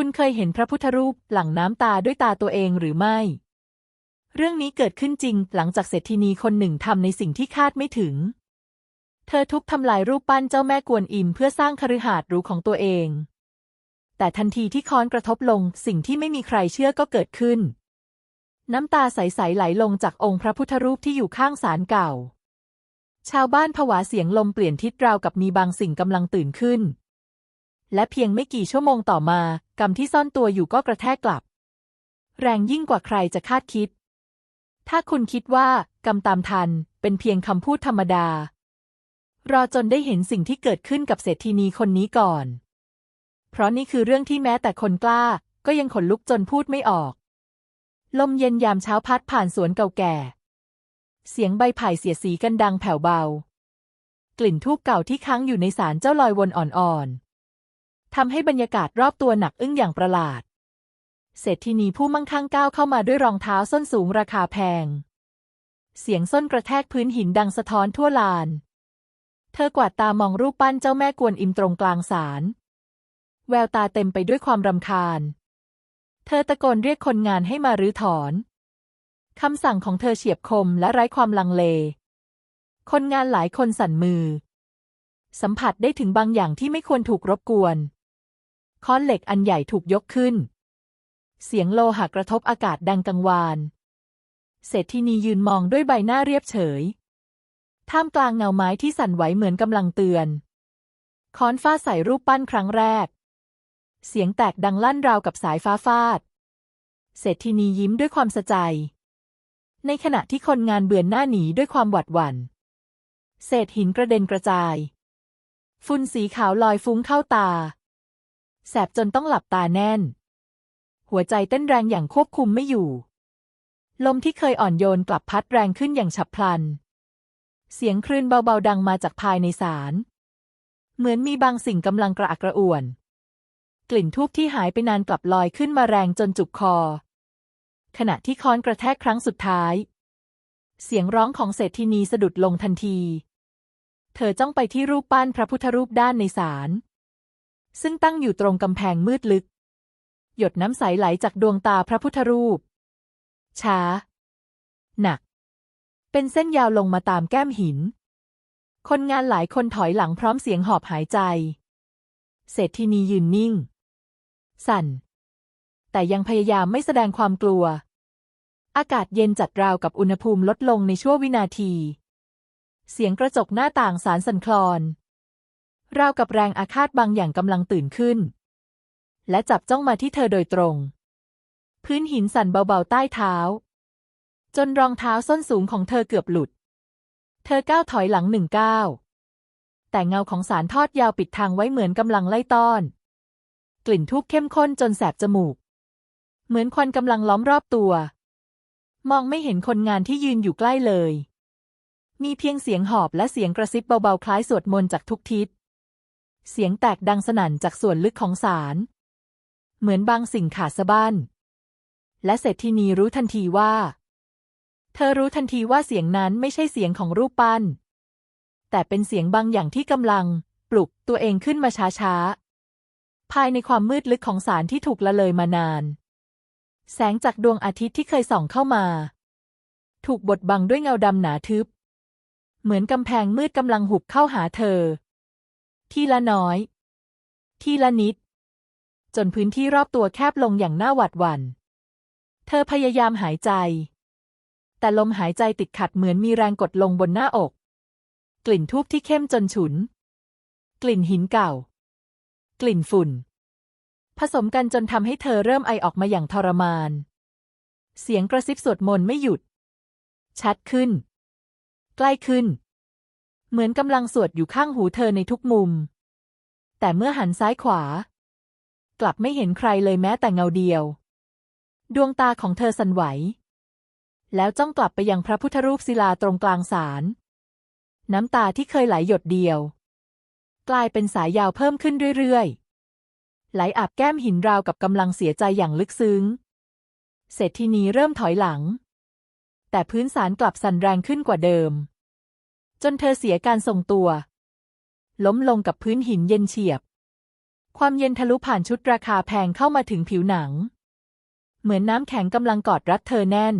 คุณเคยเห็นพระพุทธรูปหลั่งน้ำตาด้วยตาตัวเองหรือไม่ เรื่องนี้เกิดขึ้นจริงหลังจากเศรษฐินีคนหนึ่งทำในสิ่งที่คาดไม่ถึง เธอทุบทำลายรูปปั้นเจ้าแม่กวนอิมเพื่อสร้างคฤหาสน์หรูของตัวเอง แต่ทันทีที่ค้อนกระทบลงสิ่งที่ไม่มีใครเชื่อก็เกิดขึ้น น้ำตาใสๆไหลลงจากองค์พระพุทธรูปที่อยู่ข้างศาลเก่า ชาวบ้านผวาเสียงลมเปลี่ยนทิศราวกับมีบางสิ่งกำลังตื่นขึ้น และเพียงไม่กี่ชั่วโมงต่อมากรรมที่ซ่อนตัวอยู่ก็กระแทกกลับ แรงยิ่งกว่าใครจะคาดคิด ถ้าคุณคิดว่ากรรมตามทันเป็นเพียงคำพูดธรรมดา รอจนได้เห็นสิ่งที่เกิดขึ้นกับเศรษฐีนีคนนี้ก่อน เพราะนี่คือเรื่องที่แม้แต่คนกล้าก็ยังขนลุกจนพูดไม่ออก ลมเย็นยามเช้าพัดผ่านสวนเก่าแก่ เสียงใบไผ่เสียสีกันดังแผ่วเบา กลิ่นทูบเก่าที่ค้างอยู่ในสารเจ้าลอยวนอ่อนๆ ทำให้บรรยากาศรอบตัวหนักอึ้งอย่างประหลาด เศรษฐินีผู้มั่งคั่งก้าวเข้ามาด้วยรองเท้าส้นสูงราคาแพง เสียงส้นกระแทกพื้นหินดังสะท้อนทั่วลาน เธอกวาดตามองรูปปั้นเจ้าแม่กวนอิมตรงกลางศาล แววตาเต็มไปด้วยความรำคาญ เธอตะโกนเรียกคนงานให้มารื้อถอน คำสั่งของเธอเฉียบคมและไร้ความลังเล คนงานหลายคนสั่นมือ สัมผัสได้ถึงบางอย่างที่ไม่ควรถูกรบกวน ค้อนเหล็กอันใหญ่ถูกยกขึ้น เสียงโลหะกระทบอากาศดังกังวาน เศรษฐินียืนมองด้วยใบหน้าเรียบเฉย ท่ามกลางเงาไม้ที่สั่นไหวเหมือนกำลังเตือน ค้อนฟาดใส่รูปปั้นครั้งแรก เสียงแตกดังลั่นราวกับสายฟ้าฟาด เศรษฐินียิ้มด้วยความสะใจ ในขณะที่คนงานเบือนหน้าหนีด้วยความหวาดหวัน่น เศษหินกระเด็นกระจาย ฝุ่นสีขาวลอยฟุ้งเข้าตา แสบจนต้องหลับตาแน่น หัวใจเต้นแรงอย่างควบคุมไม่อยู่ ลมที่เคยอ่อนโยนกลับพัดแรงขึ้นอย่างฉับพลัน เสียงคลื่นเบาๆดังมาจากภายในศาล เหมือนมีบางสิ่งกำลังกระอักกระอ่วน กลิ่นทูบที่หายไปนานกลับลอยขึ้นมาแรงจนจุกคอ ขณะที่ค้อนกระแทกครั้งสุดท้าย เสียงร้องของเศรษฐินีสะดุดลงทันที เธอจ้องไปที่รูปปั้นพระพุทธรูปด้านในศาล ซึ่งตั้งอยู่ตรงกำแพงมืดลึก หยดน้ำใสไหลจากดวงตาพระพุทธรูป ช้า หนัก เป็นเส้นยาวลงมาตามแก้มหิน คนงานหลายคนถอยหลังพร้อมเสียงหอบหายใจ เศรษฐินียืนนิ่ง สั่น แต่ยังพยายามไม่แสดงความกลัว อากาศเย็นจัดราวกับอุณหภูมิลดลงในชั่ววินาที เสียงกระจกหน้าต่างสารสั่นคลอน ราวกับแรงอาฆาตบางอย่างกำลังตื่นขึ้น และจับจ้องมาที่เธอโดยตรง พื้นหินสั่นเบาๆใต้เท้า จนรองเท้าส้นสูงของเธอเกือบหลุด เธอก้าวถอยหลังหนึ่งก้าวแต่เงาของสารทอดยาวปิดทางไว้เหมือนกำลังไล่ต้อน กลิ่นทูบเข้มข้นจนแสบจมูก เหมือนควันกำลังล้อมรอบตัว มองไม่เห็นคนงานที่ยืนอยู่ใกล้เลย มีเพียงเสียงหอบและเสียงกระซิบเบาๆคล้ายสวดมนต์จากทุกทิศ เสียงแตกดังสนั่นจากส่วนลึกของสารเหมือนบางสิ่งขาดสะบั้น และเศรษฐินีรู้ทันทีว่า เธอรู้ทันทีว่าเสียงนั้นไม่ใช่เสียงของรูปปั้น แต่เป็นเสียงบางอย่างที่กำลัง ปลุกตัวเองขึ้นมาช้าๆ ภายในความมืดลึกของสารที่ถูกละเลยมานาน แสงจากดวงอาทิตย์ที่เคยส่องเข้ามา ถูกบดบังด้วยเงาดำหนาทึบ เหมือนกำแพงมืดกำลังหุบเข้าหาเธอ ทีละน้อย ทีละนิด จนพื้นที่รอบตัวแคบลงอย่างน่าหวาดหวัน่น เธอพยายามหายใจ แต่ลมหายใจติดขัดเหมือนมีแรงกดลงบนหน้าอก กลิ่นทูบที่เข้มจนฉุน กลิ่นหินเก่า กลิ่นฝุ่น ผสมกันจนทำให้เธอเริ่มไอออกมาอย่างทรมาน เสียงกระซิบสวดมนต์ไม่หยุด ชัดขึ้น ใกล้ขึ้น เหมือนกำลังสวดอยู่ข้างหูเธอในทุกมุม แต่เมื่อหันซ้ายขวา กลับไม่เห็นใครเลยแม้แต่เงาเดียว ดวงตาของเธอสั่นไหว แล้วจ้องกลับไปยังพระพุทธรูปศิลาตรงกลางศาลน้ำตาที่เคยไหลหยดเดียว กลายเป็นสายยาวเพิ่มขึ้นเรื่อยๆ ไหลอาบแก้มหินราวกับกำลังเสียใจอย่างลึกซึ้ง เศรษฐินีเริ่มถอยหลัง แต่พื้นศาลกลับสั่นแรงขึ้นกว่าเดิม จนเธอเสียการทรงตัว ล้มลงกับพื้นหินเย็นเฉียบ ความเย็นทะลุผ่านชุดราคาแพงเข้ามาถึงผิวหนัง เหมือนน้ำแข็งกำลังกอดรัดเธอแน่น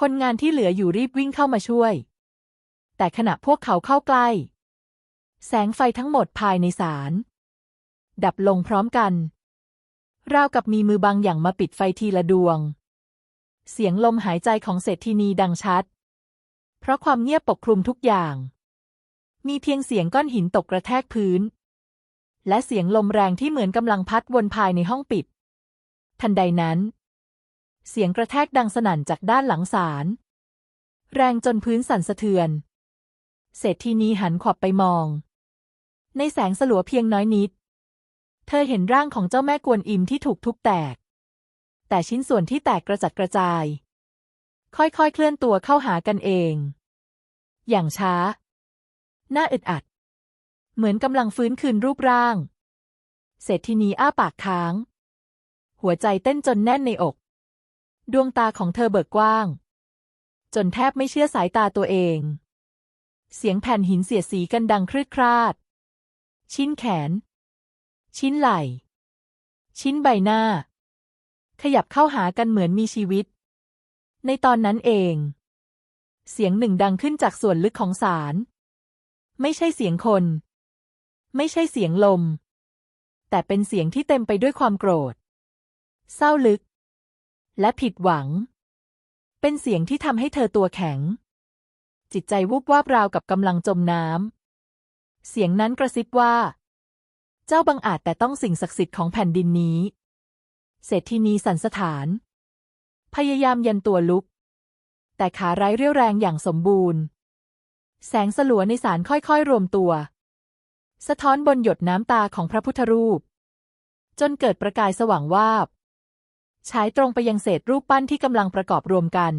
คนงานที่เหลืออยู่รีบวิ่งเข้ามาช่วย แต่ขณะพวกเขาเข้าใกล้ แสงไฟทั้งหมดภายในศาลดับลงพร้อมกัน ราวกับมีมือบางอย่างมาปิดไฟทีละดวง เสียงลมหายใจของเศรษฐินีดังชัด เพราะความเงียบปกคลุมทุกอย่าง มีเพียงเสียงก้อนหินตกกระแทกพื้น และเสียงลมแรงที่เหมือนกำลังพัดวนภายในห้องปิด ทันใดนั้น เสียงกระแทกดังสนั่นจากด้านหลังศาล แรงจนพื้นสั่นสะเทือน เศรษฐีนีหันขวับไปมอง ในแสงสลัวเพียงน้อยนิด เธอเห็นร่างของเจ้าแม่กวนอิมที่ถูกทุบแตก แต่ชิ้นส่วนที่แตกกระจัดกระจาย ค่อยๆ เคลื่อนตัวเข้าหากันเอง อย่างช้า หน้าอึดอัด เหมือนกำลังฟื้นคืนรูปร่าง เศรษฐินีอ้าปากค้าง หัวใจเต้นจนแน่นในอก ดวงตาของเธอเบิกกว้าง จนแทบไม่เชื่อสายตาตัวเอง เสียงแผ่นหินเสียดสีกันดังครืดคราด ชิ้นแขน ชิ้นไหล่ ชิ้นใบหน้า ขยับเข้าหากันเหมือนมีชีวิต ในตอนนั้นเอง เสียงหนึ่งดังขึ้นจากส่วนลึกของศาลไม่ใช่เสียงคน ไม่ใช่เสียงลม แต่เป็นเสียงที่เต็มไปด้วยความโกรธ เศร้าลึก และผิดหวัง เป็นเสียงที่ทำให้เธอตัวแข็ง จิตใจวูบวาบราวกับกำลังจมน้ำเสียงนั้นกระซิบว่า เจ้าบังอาจแต่ต้องสิ่งศักดิ์สิทธิ์ของแผ่นดินนี้เศรษฐินีสันสถาน พยายามยันตัวลุก แต่ขาไร้เรี่ยวแรงอย่างสมบูรณ์ แสงสลัวในสารค่อยๆ รวมตัว สะท้อนบนหยดน้ำตาของพระพุทธรูป จนเกิดประกายสว่างวาบฉายตรงไปยังเศษรูปปั้นที่กำลังประกอบรวมกัน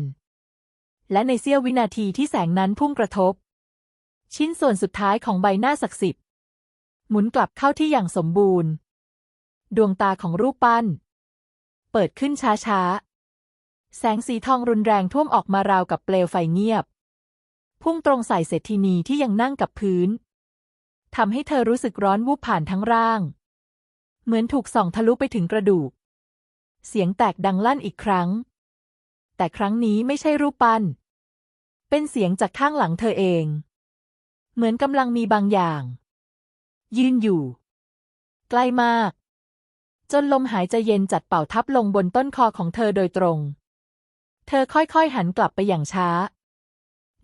และในเสี้ยววินาทีที่แสงนั้นพุ่งกระทบ ชิ้นส่วนสุดท้ายของใบหน้าศักดิ์สิทธิ์หมุนกลับเข้าที่อย่างสมบูรณ์ ดวงตาของรูปปั้น เปิดขึ้นช้าๆ แสงสีทองรุนแรงท่วมออกมาราวกับเปลวไฟเงียบ พุ่งตรงใส่เศรษฐินีที่ยังนั่งกับพื้นทำให้เธอรู้สึกร้อนวูบผ่านทั้งร่าง เหมือนถูกส่องทะลุไปถึงกระดูก เสียงแตกดังลั่นอีกครั้ง แต่ครั้งนี้ไม่ใช่รูปปั้น เป็นเสียงจากข้างหลังเธอเอง เหมือนกำลังมีบางอย่าง ยืนอยู่ ใกล้มาก จนลมหายใจเย็นจัดเป่าทับลงบนต้นคอของเธอโดยตรง เธอค่อยๆหันกลับไปอย่างช้า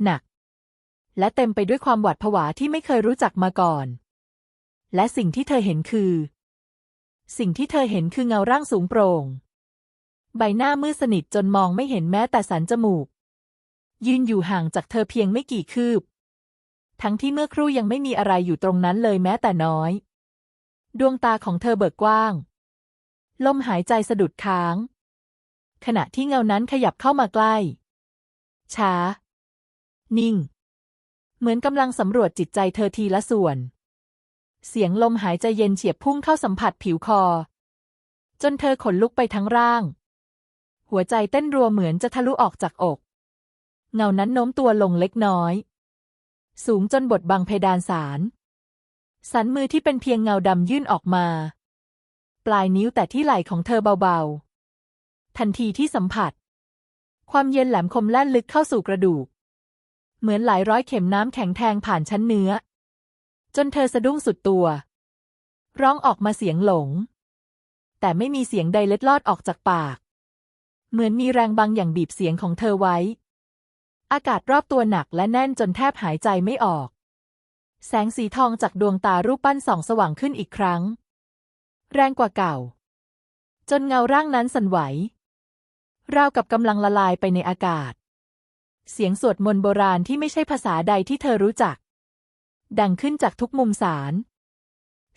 หนัก และเต็มไปด้วยความหวาดผวาที่ไม่เคยรู้จักมาก่อน และสิ่งที่เธอเห็นคือ สิ่งที่เธอเห็นคือเงาร่างสูงโปร่ง ใบหน้ามืดสนิทจนมองไม่เห็นแม้แต่สันจมูก ยืนอยู่ห่างจากเธอเพียงไม่กี่คืบ ทั้งที่เมื่อครู่ยังไม่มีอะไรอยู่ตรงนั้นเลยแม้แต่น้อย ดวงตาของเธอเบิกกว้าง ลมหายใจสะดุดค้าง ขณะที่เงานั้นขยับเข้ามาใกล้ ช้า นิ่ง เหมือนกำลังสำรวจจิตใจเธอทีละส่วน เสียงลมหายใจเย็นเฉียบพุ่งเข้าสัมผัสผิวคอ จนเธอขนลุกไปทั้งร่าง หัวใจเต้นรัวเหมือนจะทะลุออกจากอก เงานั้นโน้มตัวลงเล็กน้อย สูงจนบดบังเพดานสารสันมือที่เป็นเพียงเงาดำยื่นออกมา ปลายนิ้วแต่ที่ไหล่ของเธอเบาๆ ทันทีที่สัมผัส ความเย็นแหลมคมแล่นลึกเข้าสู่กระดูก เหมือนหลายร้อยเข็มน้ำแข็งแทงผ่านชั้นเนื้อ จนเธอสะดุ้งสุดตัว ร้องออกมาเสียงหลง แต่ไม่มีเสียงใดเล็ดลอดออกจากปาก เหมือนมีแรงบางอย่างบีบเสียงของเธอไว้ อากาศรอบตัวหนักและแน่นจนแทบหายใจไม่ออก แสงสีทองจากดวงตารูปปั้นส่องสว่างขึ้นอีกครั้ง แรงกว่าเก่าจนเงาร่างนั้นสั่นไหว ราวกับกำลังละลายไปในอากาศ เสียงสวดมนต์โบราณที่ไม่ใช่ภาษาใดที่เธอรู้จัก ดังขึ้นจากทุกมุมศาล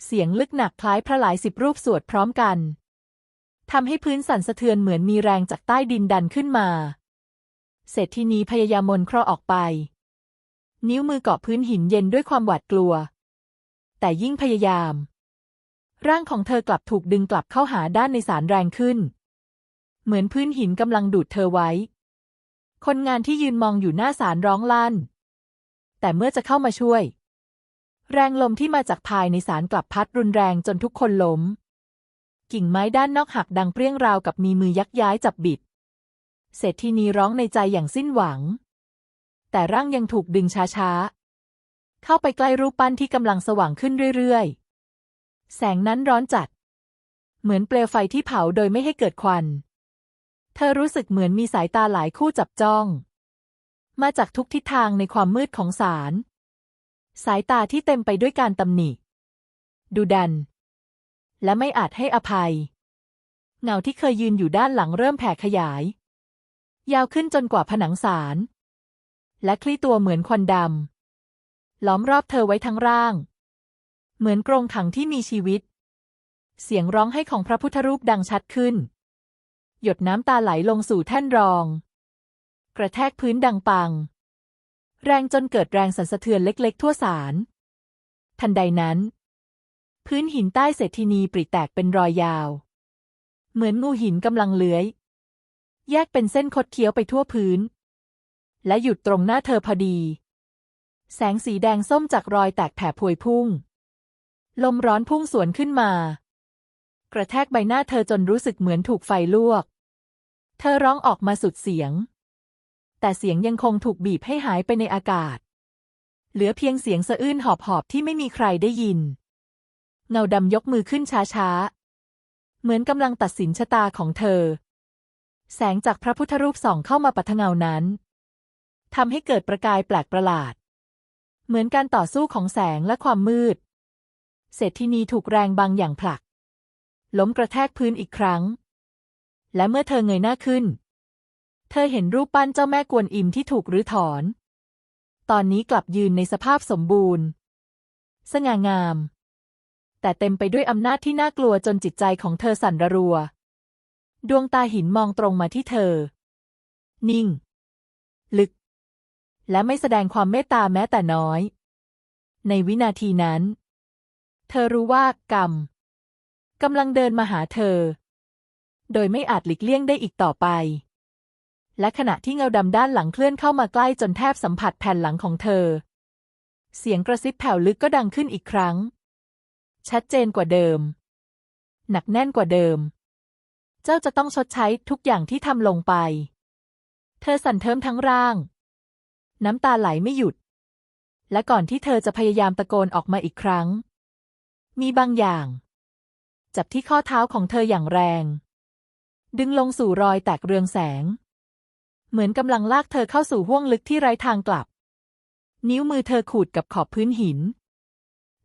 เสียงลึกหนักคล้ายพระหลายสิบรูปสวดพร้อมกันทำให้พื้นสั่นสะเทือนเหมือนมีแรงจากใต้ดินดันขึ้นมา เศรษฐินีพยายามมนเคราะห์ออกไป นิ้วมือเกาะพื้นหินเย็นด้วยความหวาดกลัว แต่ยิ่งพยายาม ร่างของเธอกลับถูกดึงกลับเข้าหาด้านในสารแรงขึ้น เหมือนพื้นหินกำลังดูดเธอไว้ คนงานที่ยืนมองอยู่หน้าศาลร้องลั่น แต่เมื่อจะเข้ามาช่วย แรงลมที่มาจากภายในศาลกลับพัดรุนแรงจนทุกคนล้ม กิ่งไม้ด้านนอกหักดังเปรี้ยงราวกับมีมือยักย้ายจับบิด เศรษฐีนีร้องในใจอย่างสิ้นหวัง แต่ร่างยังถูกดึงช้าๆ เข้าไปใกล้รูปปั้นที่กำลังสว่างขึ้นเรื่อยๆ แสงนั้นร้อนจัด เหมือนเปลวไฟที่เผาโดยไม่ให้เกิดควัน เธอรู้สึกเหมือนมีสายตาหลายคู่จับจ้อง มาจากทุกทิศทางในความมืดของศาล สายตาที่เต็มไปด้วยการตำหนิดุดัน และไม่อาจให้อภัย เงาที่เคยยืนอยู่ด้านหลังเริ่มแผ่ขยาย ยาวขึ้นจนกว่าผนังศาล และคลี่ตัวเหมือนควันดำ ล้อมรอบเธอไว้ทั้งร่าง เหมือนกรงขังที่มีชีวิต เสียงร้องไห้ของพระพุทธรูปดังชัดขึ้น หยดน้ำตาไหลลงสู่แท่นรอง กระแทกพื้นดังปัง แรงจนเกิดแรงสั่นสะเทือนเล็กๆ ทั่วศาลทันใดนั้น พื้นหินใต้เศรษฐินีปริแตกเป็นรอยยาว เหมือนงูหินกำลังเลื้อย แยกเป็นเส้นคดเคี้ยวไปทั่วพื้น และหยุดตรงหน้าเธอพอดี แสงสีแดงส้มจากรอยแตกแผ่พวยพุ่ง ลมร้อนพุ่งสวนขึ้นมา กระแทกใบหน้าเธอจนรู้สึกเหมือนถูกไฟลวก เธอร้องออกมาสุดเสียง แต่เสียงยังคงถูกบีบให้หายไปในอากาศ เหลือเพียงเสียงสะอื้นหอบๆที่ไม่มีใครได้ยิน เงาดำยกมือขึ้นช้าๆ เหมือนกำลังตัดสินชะตาของเธอ แสงจากพระพุทธรูปส่องเข้ามาปัทเงานั้นทำให้เกิดประกายแปลกประหลาด เหมือนการต่อสู้ของแสงและความมืด เศรษฐินีถูกแรงบางอย่างผลัก ล้มกระแทกพื้นอีกครั้ง และเมื่อเธอเงยหน้าขึ้น เธอเห็นรูปปั้นเจ้าแม่กวนอิมที่ถูกรื้อถอน ตอนนี้กลับยืนในสภาพสมบูรณ์ สง่างาม แต่เต็มไปด้วยอำนาจที่น่ากลัวจนจิตใจของเธอสั่นระรัว ดวงตาหินมองตรงมาที่เธอ นิ่ง ลึก และไม่แสดงความเมตตาแม้แต่น้อย ในวินาทีนั้น เธอรู้ว่ากรรมกำลังเดินมาหาเธอ โดยไม่อาจหลีกเลี่ยงได้อีกต่อไป และขณะที่เงาดำด้านหลังเคลื่อนเข้ามาใกล้จนแทบสัมผัสแผ่นหลังของเธอ เสียงกระซิบแผ่วลึกก็ดังขึ้นอีกครั้ง ชัดเจนกว่าเดิม หนักแน่นกว่าเดิม เจ้าจะต้องชดใช้ทุกอย่างที่ทำลงไป เธอสั่นเทิมทั้งร่าง น้ำตาไหลไม่หยุด และก่อนที่เธอจะพยายามตะโกนออกมาอีกครั้ง มีบางอย่างจับที่ข้อเท้าของเธออย่างแรง ดึงลงสู่รอยแตกเรืองแสง เหมือนกำลังลากเธอเข้าสู่ห้วงลึกที่ไร้ทางกลับ นิ้วมือเธอขูดกับขอบพื้นหิน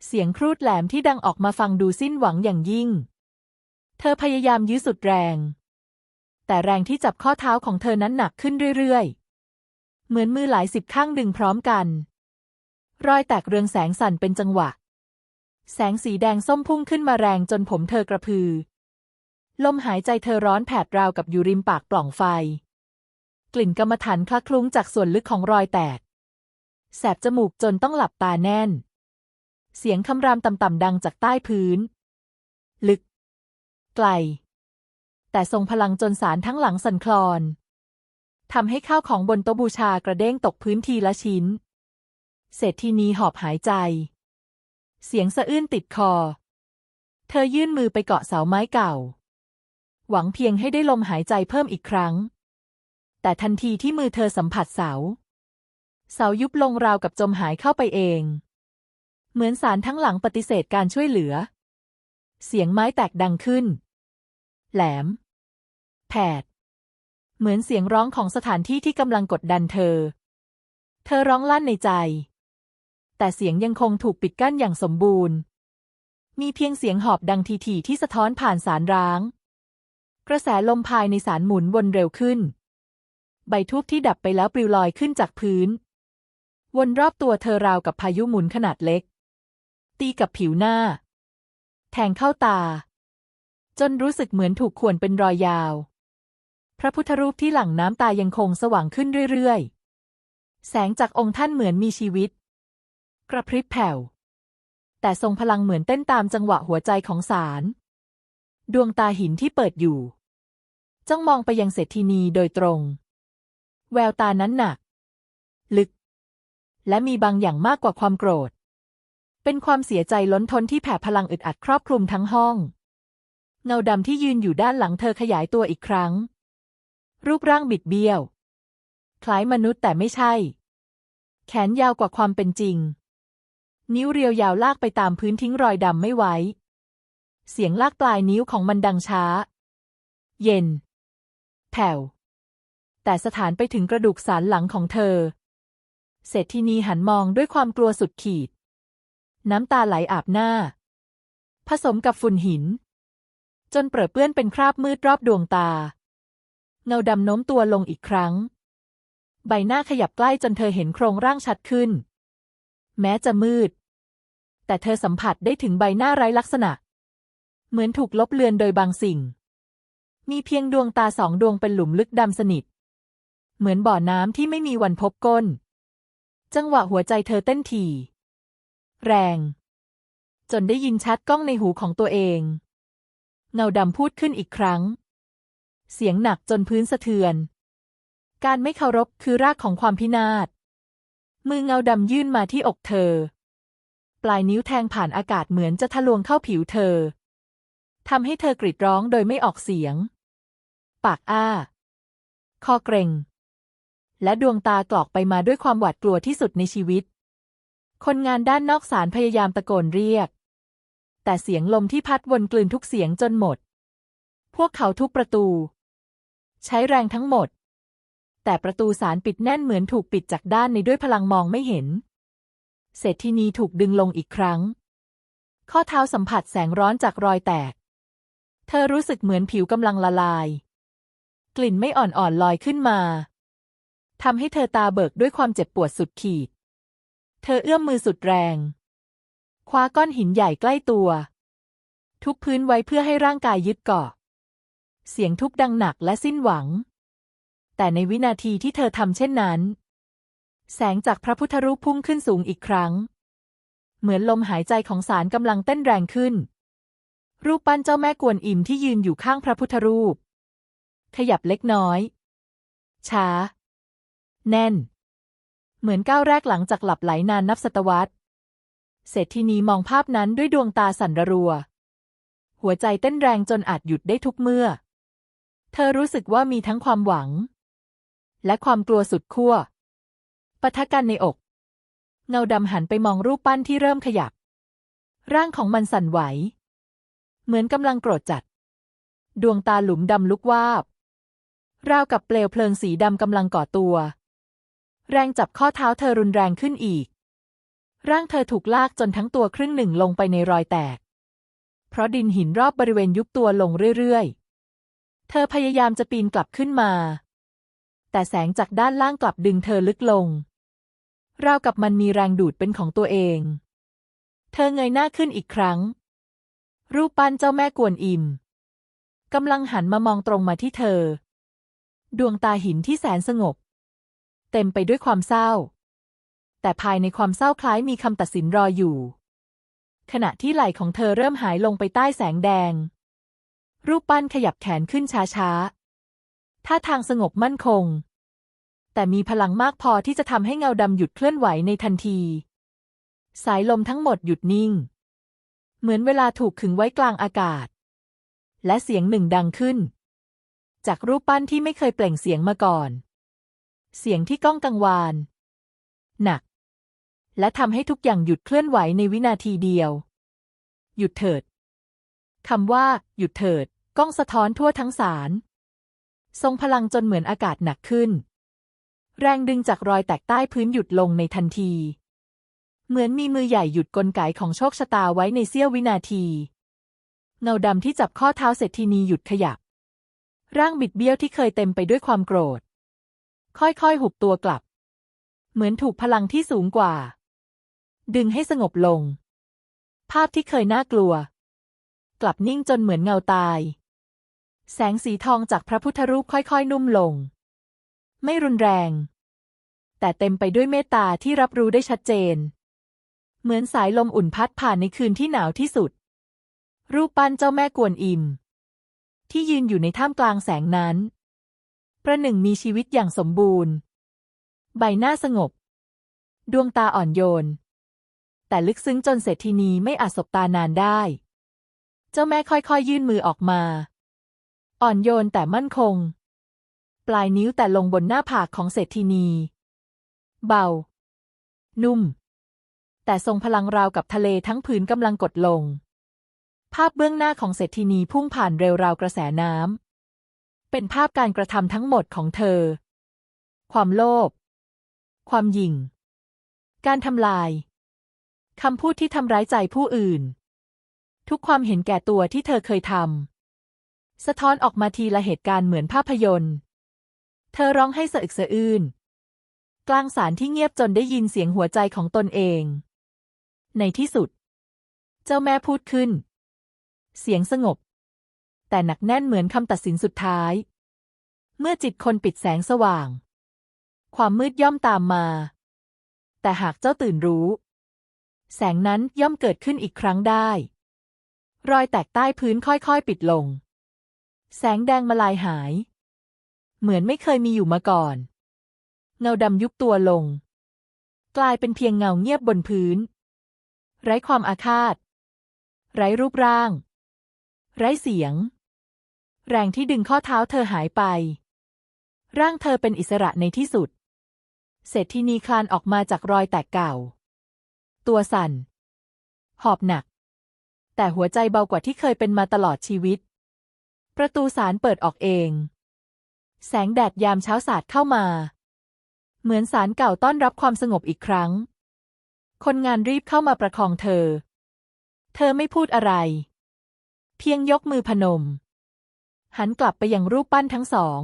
เสียงครูดแหลมที่ดังออกมาฟังดูสิ้นหวังอย่างยิ่ง เธอพยายามยื้อสุดแรง แต่แรงที่จับข้อเท้าของเธอนั้นหนักขึ้นเรื่อยๆ เหมือนมือหลายสิบข้างดึงพร้อมกัน รอยแตกเรืองแสงสั่นเป็นจังหวะ แสงสีแดงส้มพุ่งขึ้นมาแรงจนผมเธอกระพือ ลมหายใจเธอร้อนแผดราวกับอยู่ริมปากปล่องไฟ กลิ่นกรรมฐานคละคลุ้งจากส่วนลึกของรอยแตก แสบจมูกจนต้องหลับตาแน่น เสียงคำรามต่ำๆดังจากใต้พื้น ลึก ไกล แต่ทรงพลังจนสารทั้งหลังสั่นคลอนทำให้ข้าวของบนโต๊ะบูชากระเด้งตกพื้นทีละชิ้น เศรษฐีนีหอบหายใจ เสียงสะอื้นติดคอ เธอยื่นมือไปเกาะเสาไม้เก่า หวังเพียงให้ได้ลมหายใจเพิ่มอีกครั้ง แต่ทันทีที่มือเธอสัมผัสเสา เสายุบลงราวกับจมหายเข้าไปเอง เหมือนสารทั้งหลังปฏิเสธการช่วยเหลือ เสียงไม้แตกดังขึ้น แหลม แผด เหมือนเสียงร้องของสถานที่ที่กำลังกดดันเธอ เธอร้องลั่นในใจ แต่เสียงยังคงถูกปิดกั้นอย่างสมบูรณ์ มีเพียงเสียงหอบดังทีๆที่สะท้อนผ่านสารร้าง กระแสลมภายในสารหมุนวนเร็วขึ้น ใบทูบที่ดับไปแล้วปลิวลอยขึ้นจากพื้น วนรอบตัวเธอราวกับพายุหมุนขนาดเล็ก ตีกับผิวหน้า แทงเข้าตา จนรู้สึกเหมือนถูกข่วนเป็นรอยยาว พระพุทธรูปที่หลั่งน้ำตายังคงสว่างขึ้นเรื่อยๆ แสงจากองค์ท่านเหมือนมีชีวิต กระพริบแผ่ว แต่ทรงพลังเหมือนเต้นตามจังหวะหัวใจของสารดวงตาหินที่เปิดอยู่ จ้องมองไปยังเศรษฐีนีโดยตรง แววตานั้นหนัก ลึก และมีบางอย่างมากกว่าความโกรธเเป็นความเสียใจล้นทนที่แผ่พลังอึดอัดครอบคลุมทั้งห้อง เงาดำที่ยืนอยู่ด้านหลังเธอขยายตัวอีกครั้ง รูปร่างบิดเบี้ยว คล้ายมนุษย์แต่ไม่ใช่ แขนยาวกว่าความเป็นจริง นิ้วเรียวยาวลากไปตามพื้นทิ้งรอยดำไม่ไว้ เสียงลากปลายนิ้วของมันดังช้า เย็น แผ่ว แต่สถานไปถึงกระดูกสันหลังของเธอ เศรษฐินีหันมองด้วยความกลัวสุดขีด น้ำตาไหลอาบหน้า ผสมกับฝุ่นหิน จนเปรอะเปื้อนเป็นคราบมืดรอบดวงตา เงาดำโน้มตัวลงอีกครั้ง ใบหน้าขยับใกล้จนเธอเห็นโครงร่างชัดขึ้น แม้จะมืด แต่เธอสัมผัสได้ถึงใบหน้าไร้ลักษณะ เหมือนถูกลบเลือนโดยบางสิ่ง มีเพียงดวงตาสองดวงเป็นหลุมลึกดำสนิท เหมือนบ่อน้ำที่ไม่มีวันพบก้น จังหวะหัวใจเธอเต้นถี่แรง จนได้ยินชัดก้องในหูของตัวเอง เงาดำพูดขึ้นอีกครั้ง เสียงหนักจนพื้นสะเทือน การไม่เคารพคือรากของความพินาศ มือเงาดำยื่นมาที่อกเธอ ปลายนิ้วแทงผ่านอากาศเหมือนจะทะลวงเข้าผิวเธอทำให้เธอกรีดร้องโดยไม่ออกเสียง ปากอ้า คอเกร็ง และดวงตากรอกไปมาด้วยความหวาดกลัวที่สุดในชีวิต คนงานด้านนอกศาลพยายามตะโกนเรียก แต่เสียงลมที่พัดวนกลืนทุกเสียงจนหมด พวกเขาทุกประตู ใช้แรงทั้งหมด แต่ประตูศาลปิดแน่นเหมือนถูกปิดจากด้านในด้วยพลังมองไม่เห็น เศรษฐินีถูกดึงลงอีกครั้ง ข้อเท้าสัมผัสแสงร้อนจากรอยแตกเธอรู้สึกเหมือนผิวกำลังละลาย กลิ่นไม่อ่อนๆลอยขึ้นมาทำให้เธอตาเบิกด้วยความเจ็บปวดสุดขีด เธอเอื้อมมือสุดแรง คว้าก้อนหินใหญ่ใกล้ตัว ทุบพื้นไว้เพื่อให้ร่างกายยึดเกาะ เสียงทุบดังหนักและสิ้นหวัง แต่ในวินาทีที่เธอทำเช่นนั้น แสงจากพระพุทธรูปพุ่งขึ้นสูงอีกครั้ง เหมือนลมหายใจของสารกำลังเต้นแรงขึ้น รูปปั้นเจ้าแม่กวนอิมที่ยืนอยู่ข้างพระพุทธรูป ขยับเล็กน้อย ช้า แน่น เหมือนก้าวแรกหลังจากหลับไหลนานนับศตวรรษเศรษฐินีมองภาพนั้นด้วยดวงตาสั่นระรัว หัวใจเต้นแรงจนอาจหยุดได้ทุกเมื่อ เธอรู้สึกว่ามีทั้งความหวัง และความกลัวสุดขั้วปะทะกันในอก เงาดำหันไปมองรูปปั้นที่เริ่มขยับ ร่างของมันสั่นไหว เหมือนกำลังโกรธจัด ดวงตาหลุมดำลุกวาบ ราวกับเปลวเพลิงสีดำกำลังก่อตัว แรงจับข้อเท้าเธอรุนแรงขึ้นอีก ร่างเธอถูกลากจนทั้งตัวครึ่งหนึ่งลงไปในรอยแตก เพราะดินหินรอบบริเวณยุบตัวลงเรื่อยๆ เธอพยายามจะปีนกลับขึ้นมา แต่แสงจากด้านล่างกลับดึงเธอลึกลง ราวกับมันมีแรงดูดเป็นของตัวเอง เธอเงยหน้าขึ้นอีกครั้ง รูปปั้นเจ้าแม่กวนอิมกำลังหันมามองตรงมาที่เธอ ดวงตาหินที่แสนสงบ เต็มไปด้วยความเศร้า แต่ภายในความเศร้าคล้ายมีคำตัดสินรออยู่ ขณะที่ไหล่ของเธอเริ่มหายลงไปใต้แสงแดง รูปปั้นขยับแขนขึ้นช้าๆท่าทางสงบมั่นคง แต่มีพลังมากพอที่จะทำให้เงาดำหยุดเคลื่อนไหวในทันที สายลมทั้งหมดหยุดนิ่ง เหมือนเวลาถูกขึงไว้กลางอากาศ และเสียงหนึ่งดังขึ้น จากรูปปั้นที่ไม่เคยเปล่งเสียงมาก่อน เสียงที่ก้องกังวาน หนัก และทำให้ทุกอย่างหยุดเคลื่อนไหวในวินาทีเดียว หยุดเถิดคำว่า หยุดเถิด ก้องสะท้อนทั่วทั้งศาลทรงพลังจนเหมือนอากาศหนักขึ้น แรงดึงจากรอยแตกใต้พื้นหยุดลงในทันที เหมือนมีมือใหญ่หยุดกลไกของโชคชะตาไว้ในเสี้ยววินาที เงาดำที่จับข้อเท้าเศรษฐินีหยุดขยับ ร่างบิดเบี้ยวที่เคยเต็มไปด้วยความโกรธ ค่อยๆ หุบตัวกลับ เหมือนถูกพลังที่สูงกว่า ดึงให้สงบลง ภาพที่เคยน่ากลัว กลับนิ่งจนเหมือนเงาตาย แสงสีทองจากพระพุทธรูปค่อยๆ นุ่มลง ไม่รุนแรง แต่เต็มไปด้วยเมตตาที่รับรู้ได้ชัดเจน เหมือนสายลมอุ่นพัดผ่านในคืนที่หนาวที่สุด รูปปั้นเจ้าแม่กวนอิม ที่ยืนอยู่ในท่ามกลางแสงนั้น ประหนึ่งมีชีวิตอย่างสมบูรณ์ ใบหน้าสงบ ดวงตาอ่อนโยน แต่ลึกซึ้งจนเศรษฐินีไม่อาจสบตานานได้ เจ้าแม่ค่อยๆ ยื่นมือออกมา อ่อนโยนแต่มั่นคง ปลายนิ้วแต่ลงบนหน้าผากของเศรษฐินี เบา นุ่ม แต่ทรงพลังราวกับทะเลทั้งผืนกำลังกดลง ภาพเบื้องหน้าของเศรษฐินีพุ่งผ่านเร็วราวกระแสน้ำ เป็นภาพการกระทำทั้งหมดของเธอ ความโลภ ความหยิ่ง การทำลาย คำพูดที่ทำร้ายใจผู้อื่น ทุกความเห็นแก่ตัวที่เธอเคยทำ สะท้อนออกมาทีละเหตุการณ์เหมือนภาพยนตร์ เธอร้องให้สะอึกสะอื้น กลางสารที่เงียบจนได้ยินเสียงหัวใจของตนเอง ในที่สุด เจ้าแม่พูดขึ้น เสียงสงบ แต่หนักแน่นเหมือนคำตัดสินสุดท้าย เมื่อจิตคนปิดแสงสว่าง ความมืดย่อมตามมา แต่หากเจ้าตื่นรู้ แสงนั้นย่อมเกิดขึ้นอีกครั้งได้ รอยแตกใต้พื้นค่อยๆปิดลง แสงแดงมาลายหาย เหมือนไม่เคยมีอยู่มาก่อน เงาดำยุบตัวลง กลายเป็นเพียงเงาเงียบบนพื้น ไร้ความอาฆาต ไร้รูปร่าง ไร้เสียง แรงที่ดึงข้อเท้าเธอหายไป ร่างเธอเป็นอิสระในที่สุด เศรษฐินีคลานออกมาจากรอยแตกเก่า ตัวสั่น หอบหนัก แต่หัวใจเบากว่าที่เคยเป็นมาตลอดชีวิต ประตูศาลเปิดออกเอง แสงแดดยามเช้าสาดเข้ามา เหมือนศาลเก่าต้อนรับความสงบอีกครั้ง คนงานรีบเข้ามาประคองเธอ เธอไม่พูดอะไร เพียงยกมือพนม หันกลับไปยังรูปปั้นทั้งสอง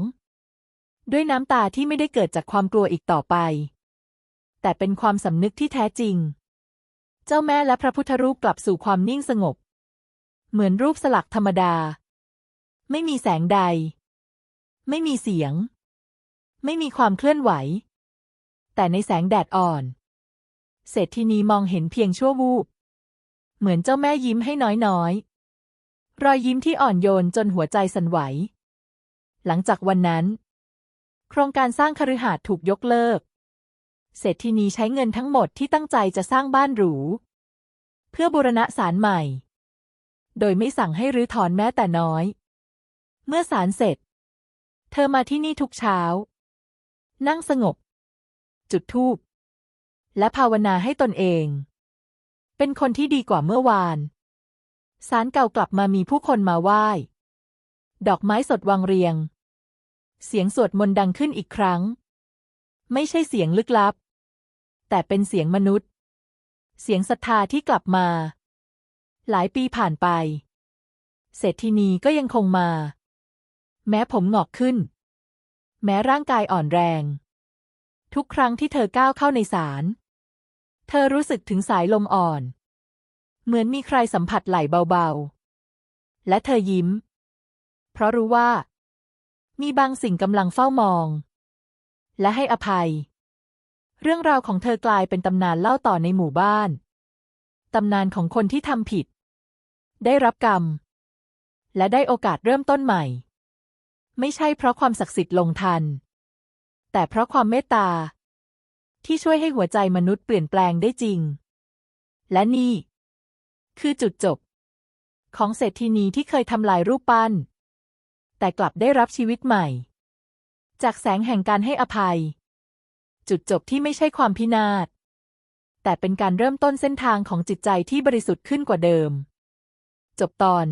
ด้วยน้ำตาที่ไม่ได้เกิดจากความกลัวอีกต่อไป แต่เป็นความสำนึกที่แท้จริง เจ้าแม่และพระพุทธรูปกลับสู่ความนิ่งสงบ เหมือนรูปสลักธรรมดา ไม่มีแสงใด ไม่มีเสียง ไม่มีความเคลื่อนไหว แต่ในแสงแดดอ่อนเศรษฐินีมองเห็นเพียงชั่ววูบ เหมือนเจ้าแม่ยิ้มให้น้อยๆ รอยยิ้มที่อ่อนโยนจนหัวใจสั่นไหว หลังจากวันนั้น โครงการสร้างคฤหาสน์ถูกยกเลิก เศรษฐินีใช้เงินทั้งหมดที่ตั้งใจจะสร้างบ้านหรู เพื่อบูรณะศาลใหม่ โดยไม่สั่งให้รื้อถอนแม้แต่น้อย เมื่อศาลเสร็จ เธอมาที่นี่ทุกเช้า นั่งสงบ จุดธูปและภาวนาให้ตนเอง เป็นคนที่ดีกว่าเมื่อวาน ศาลเก่ากลับมามีผู้คนมาไหว้ ดอกไม้สดวางเรียง เสียงสวดมนต์ดังขึ้นอีกครั้ง ไม่ใช่เสียงลึกลับ แต่เป็นเสียงมนุษย์ เสียงศรัทธาที่กลับมา หลายปีผ่านไป เศรษฐินีก็ยังคงมา แม้ผมหงอกขึ้น แม้ร่างกายอ่อนแรง ทุกครั้งที่เธอก้าวเข้าในศาลเธอรู้สึกถึงสายลมอ่อน เหมือนมีใครสัมผัสไหล่เบาๆ และเธอยิ้ม เพราะรู้ว่า มีบางสิ่งกำลังเฝ้ามอง และให้อภัย เรื่องราวของเธอกลายเป็นตำนานเล่าต่อในหมู่บ้าน ตำนานของคนที่ทำผิด ได้รับกรรม และได้โอกาสเริ่มต้นใหม่ ไม่ใช่เพราะความศักดิ์สิทธิ์ลงทัน แต่เพราะความเมตตา ที่ช่วยให้หัวใจมนุษย์เปลี่ยนแปลงได้จริง และนี่ คือจุดจบ ของเศรษฐินีที่เคยทำลายรูปปั้น แต่กลับได้รับชีวิตใหม่ จากแสงแห่งการให้อภัย จุดจบที่ไม่ใช่ความพินาศ แต่เป็นการเริ่มต้นเส้นทางของจิตใจที่บริสุทธิ์ขึ้นกว่าเดิม จบตอน